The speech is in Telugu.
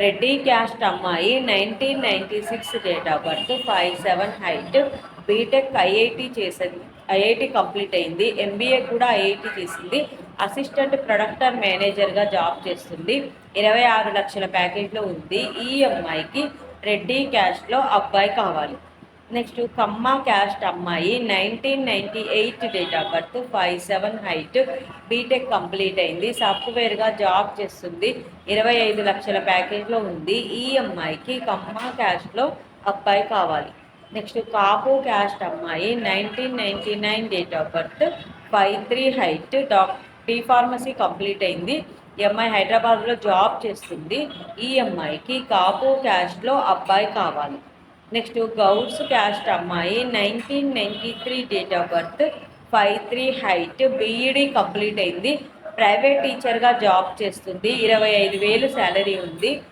రెడ్డి క్యాస్ట్ అమ్మాయి nineteen ninety six date of birth five seven height. BTech IIT చేసింది ఐఐటి కంప్లీట్ అయింది. ఎంబీఏ కూడా ఐఐటి చేసింది. అసిస్టెంట్ ప్రొడక్టర్ మేనేజర్గా జాబ్ చేస్తుంది. ఇరవై ఆరు లక్షల ప్యాకేజ్లో ఉంది. ఈ అమ్మాయికి రెడ్డి క్యాస్ట్లో అబ్బాయి కావాలి. నెక్స్ట్ కమ్మ క్యాస్ట్ అమ్మాయి nineteen ninety eight date of birth five seven height BTech complete అయింది. సాఫ్ట్వేర్గా జాబ్ చేస్తుంది. ఇరవై ఐదు లక్షల ప్యాకేజ్లో ఉంది. ఈ అమ్మాయికి కమ్మ క్యాస్ట్లో అబ్బాయి కావాలి. నెక్స్ట్ కాపు క్యాస్ట్ అమ్మాయి nineteen ninety nine date of birth five three height dock టీ ఫార్మసీ కంప్లీట్ అయింది. ఈ అమ్మాయి హైదరాబాద్లో జాబ్ చేస్తుంది. ఈ అమ్మాయికి కాపు క్యాస్ట్లో అబ్బాయి కావాలి. నెక్స్ట్ గౌడ్స్ క్యాస్ట్ అమ్మాయి nineteen ninety three date of birth five three height BEd complete అయింది. ప్రైవేట్ టీచర్గా జాబ్ చేస్తుంది. ఇరవై ఐదు వేలు శాలరీ ఉంది.